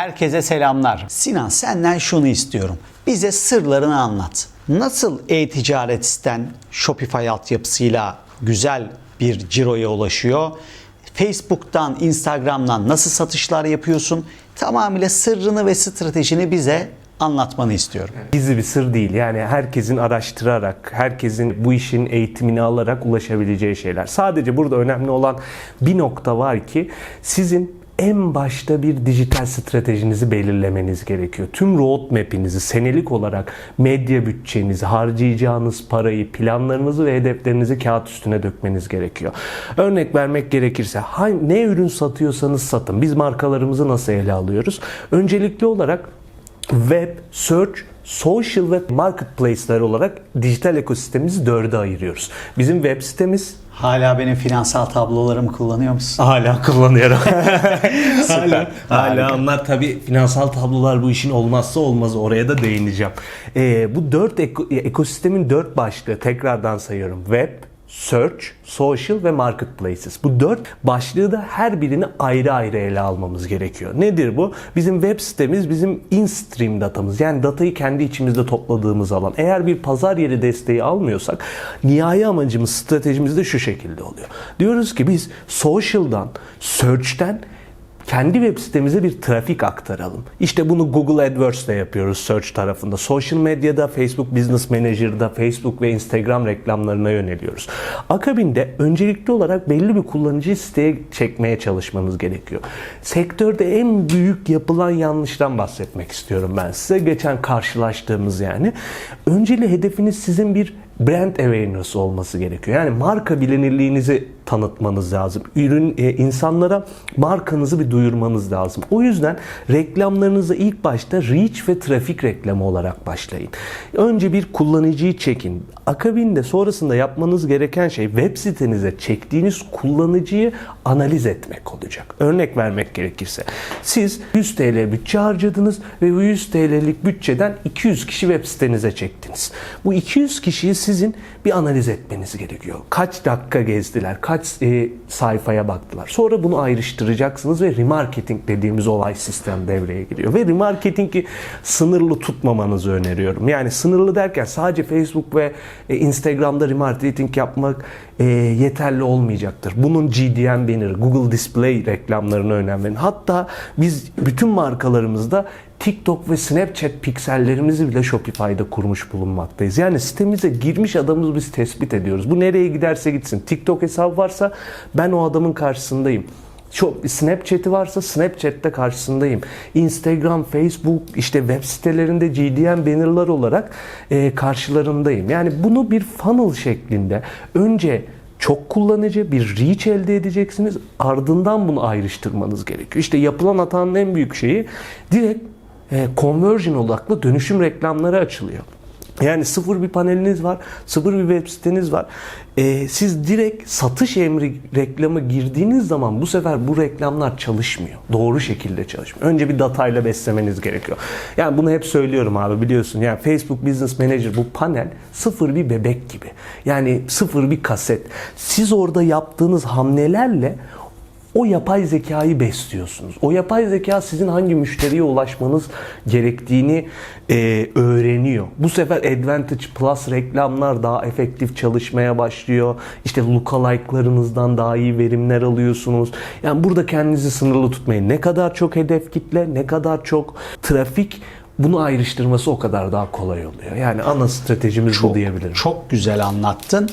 Herkese selamlar. Sinan senden şunu istiyorum. Bize sırlarını anlat. Nasıl e-ticaret siten Shopify altyapısıyla güzel bir ciroya ulaşıyor? Facebook'tan, Instagram'dan nasıl satışlar yapıyorsun? Tamamıyla sırrını ve stratejini bize anlatmanı istiyorum. Gizli bir sır değil. Yani herkesin araştırarak, herkesin bu işin eğitimini alarak ulaşabileceği şeyler. Sadece burada önemli olan bir nokta var ki sizin en başta bir dijital stratejinizi belirlemeniz gerekiyor. Tüm roadmap'inizi senelik olarak medya bütçenizi, harcayacağınız parayı, planlarınızı ve hedeflerinizi kağıt üstüne dökmeniz gerekiyor. Örnek vermek gerekirse ne ürün satıyorsanız satın. Biz markalarımızı nasıl ele alıyoruz? Öncelikli olarak web, search, social ve marketplace'ler olarak dijital ekosistemimizi dörde ayırıyoruz. Bizim web sitemiz Hala benim finansal tablolarımı kullanıyor musun? hala kullanıyorum. hala, hala onlar tabii finansal tablolar bu işin olmazsa olmazı. Oraya da değineceğim. Ee, bu dört eko- ekosistemin dört başlığı tekrardan sayıyorum. Web, Search, Social ve Marketplaces. Bu dört başlığı da her birini ayrı ayrı ele almamız gerekiyor. Nedir bu? Bizim web sitemiz bizim in-stream datamız. Yani datayı kendi içimizde topladığımız alan. Eğer bir pazar yeri desteği almıyorsak nihai amacımız, stratejimiz de şu şekilde oluyor. Diyoruz ki biz social'dan, search'ten kendi web sitemize bir trafik aktaralım. İşte bunu Google AdWords'te yapıyoruz search tarafında. Social medyada Facebook Business Manager'da Facebook ve Instagram reklamlarına yöneliyoruz. Akabinde öncelikli olarak belli bir kullanıcıyı siteye çekmeye çalışmanız gerekiyor. Sektörde en büyük yapılan yanlıştan bahsetmek istiyorum ben size. Geçen karşılaştığımız yani. Önceli hedefiniz sizin bir brand awareness olması gerekiyor. Yani marka bilinirliğinizi tanıtmanız lazım. Ürün e, insanlara markanızı bir duyurmanız lazım. O yüzden reklamlarınızı ilk başta reach ve trafik reklamı olarak başlayın. Önce bir kullanıcıyı çekin. Akabinde sonrasında yapmanız gereken şey web sitenize çektiğiniz kullanıcıyı analiz etmek olacak. Örnek vermek gerekirse siz 100 TL bütçe harcadınız ve bu 100 TL'lik bütçeden 200 kişi web sitenize çektiniz. Bu 200 kişiyi sizin bir analiz etmeniz gerekiyor. Kaç dakika gezdiler, kaç e, sayfaya baktılar. Sonra bunu ayrıştıracaksınız ve remarketing dediğimiz olay sistem devreye giriyor. Ve remarketingi sınırlı tutmamanızı öneriyorum. Yani sınırlı derken sadece Facebook ve e, Instagram'da remarketing yapmak e, yeterli olmayacaktır. Bunun GDN banner, Google Display reklamlarına önem verin. Hatta biz bütün markalarımızda TikTok ve Snapchat piksellerimizi bile Shopify'da kurmuş bulunmaktayız. Yani sitemize girmiş adamımızı biz tespit ediyoruz. Bu nereye giderse gitsin. TikTok hesabı varsa ben o adamın karşısındayım. Snapchat'i varsa Snapchat'te karşısındayım. Instagram, Facebook, işte web sitelerinde GDN bannerlar olarak e, karşılarındayım. Yani bunu bir funnel şeklinde önce çok kullanıcı bir reach elde edeceksiniz. Ardından bunu ayrıştırmanız gerekiyor. İşte yapılan hatanın en büyük şeyi direkt e, conversion odaklı dönüşüm reklamları açılıyor. Yani sıfır bir paneliniz var, sıfır bir web siteniz var. E, siz direkt satış emri reklamı girdiğiniz zaman bu sefer bu reklamlar çalışmıyor. Doğru şekilde çalışmıyor. Önce bir datayla beslemeniz gerekiyor. Yani bunu hep söylüyorum abi biliyorsun. Yani Facebook Business Manager bu panel sıfır bir bebek gibi. Yani sıfır bir kaset. Siz orada yaptığınız hamlelerle o yapay zekayı besliyorsunuz. O yapay zeka sizin hangi müşteriye ulaşmanız gerektiğini e, öğreniyor. Bu sefer Advantage Plus reklamlar daha efektif çalışmaya başlıyor. İşte lookalike'larınızdan daha iyi verimler alıyorsunuz. Yani burada kendinizi sınırlı tutmayın. Ne kadar çok hedef kitle, ne kadar çok trafik bunu ayrıştırması o kadar daha kolay oluyor. Yani ana stratejimiz bu diyebilirim. Çok güzel anlattın.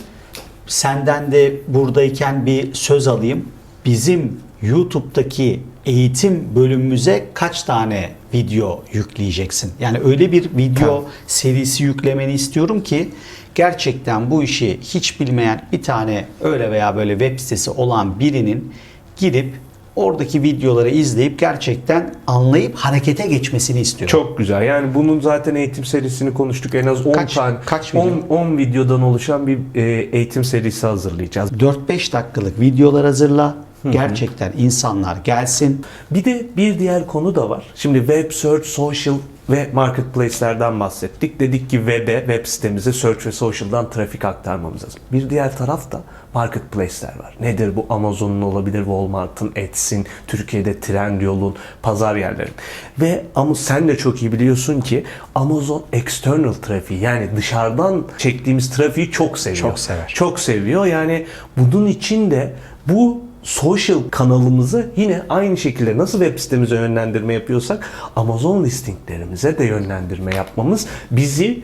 Senden de buradayken bir söz alayım. Bizim YouTube'daki eğitim bölümümüze kaç tane video yükleyeceksin? Yani öyle bir video Tamam. serisi yüklemeni istiyorum ki gerçekten bu işi hiç bilmeyen bir tane öyle veya böyle web sitesi olan birinin girip oradaki videoları izleyip gerçekten anlayıp harekete geçmesini istiyorum. Çok güzel. Yani bunun zaten eğitim serisini konuştuk. En az 10 Kaç- tane kaç 10, video? 10 videodan oluşan bir e, eğitim serisi hazırlayacağız. 4-5 dakikalık videolar hazırla. Gerçekten insanlar gelsin. Bir de bir diğer konu da var. Şimdi web, search, social ve marketplace'lerden bahsettik. Dedik ki web'e, web sitemize search ve social'dan trafik aktarmamız lazım. Bir diğer tarafta marketplace'ler var. Nedir bu? Amazon'un olabilir, Walmart'ın, Etsy'in, Türkiye'de Trendyol'un, pazar yerlerin. Ve ama sen de çok iyi biliyorsun ki Amazon external trafiği yani dışarıdan çektiğimiz trafiği çok seviyor. Çok sever. Çok seviyor. Yani bunun için de bu social kanalımızı yine aynı şekilde nasıl web sitemize yönlendirme yapıyorsak Amazon listinglerimize de yönlendirme yapmamız bizi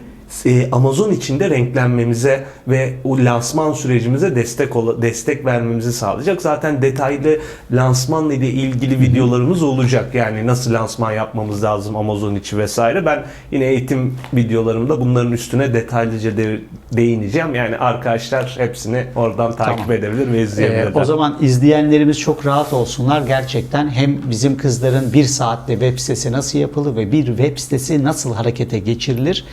Amazon içinde renklenmemize ve o lansman sürecimize destek ola- destek vermemizi sağlayacak. Zaten detaylı lansman ile ilgili videolarımız olacak. Yani nasıl lansman yapmamız lazım Amazon içi vesaire. Ben yine eğitim videolarımda bunların üstüne detaylıca de- değineceğim. Yani arkadaşlar hepsini oradan takip Tamam. edebilir ve Ee, izleyebilirler. o zaman izleyenlerimiz çok rahat olsunlar. Gerçekten hem bizim kızların bir saatte web sitesi nasıl yapılır ve bir web sitesi nasıl harekete geçirilir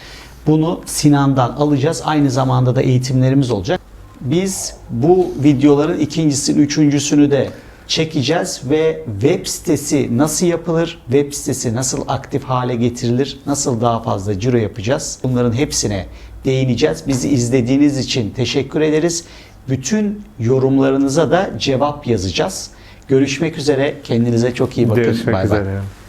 bunu Sinan'dan alacağız. Aynı zamanda da eğitimlerimiz olacak. Biz bu videoların ikincisini, üçüncüsünü de çekeceğiz ve web sitesi nasıl yapılır, web sitesi nasıl aktif hale getirilir, nasıl daha fazla ciro yapacağız. Bunların hepsine değineceğiz. Bizi izlediğiniz için teşekkür ederiz. Bütün yorumlarınıza da cevap yazacağız. Görüşmek üzere. Kendinize çok iyi bakın. Görüşmek Bay bay. üzere.